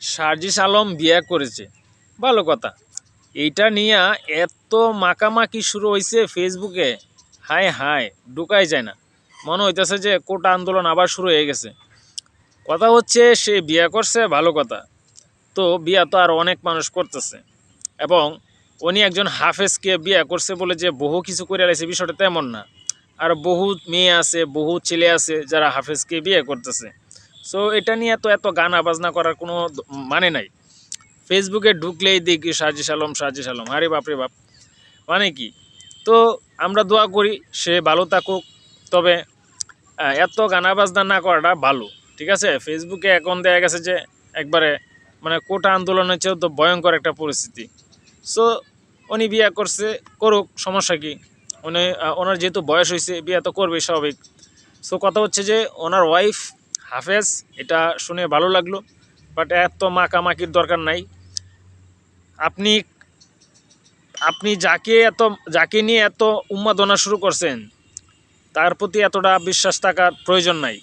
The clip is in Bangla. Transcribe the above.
সার্জিস আলম বিয়ে করেছে। ভালো কথা। এইটা নিয়ে এত মাকামাকি শুরু হয়েছে ফেসবুকে। হায় হায়, ঢুকাই যায় না। মনে হইতেছে যে কোটা আন্দোলন আবার শুরু হয়ে গেছে। কথা হচ্ছে সে বিয়ে করছে, ভালো কথা। তো বিয়া তো আর অনেক মানুষ করতেছে। এবং উনি একজন হাফেজকে বিয়ে করছে বলে যে বহু কিছু করে আলাইছে বিষয়টা তেমন না। আর বহু মেয়ে আছে বহু ছেলে আছে যারা হাফেজকে বিয়ে করতেছে। সো এটা নিয়ে তো এত গান আবাজনা করার কোনো মানে নাই। ফেসবুকে ঢুকলেই দেখি সাজিস আলম সাজিস আলম। আরে বাপরে বাপ মানে কি? তো আমরা দোয়া করি সে ভালো থাকুক, তবে এত গানা বাজনা না করাটা ভালো, ঠিক আছে? ফেসবুকে এখন দেখা গেছে যে একবারে মানে কোটা আন্দোলনের চেয়েও তো ভয়ঙ্কর একটা পরিস্থিতি। সো উনি বিয়ে করছে, করুক, সমস্যা কি? উনি ওনার যেহেতু বয়স হয়েছে বিয়ে তো করবে স্বাভাবিক। সো কথা হচ্ছে যে ওনার ওয়াইফ হাফেজ, এটা শুনে ভালো লাগল বাট এত মাকামাকির দরকার নাই। আপনি আপনি যাকে এত, যাকে নিয়ে এত উন্মাদনা শুরু করছেন, তার প্রতি এতটা বিশ্বাস থাকার প্রয়োজন নাই।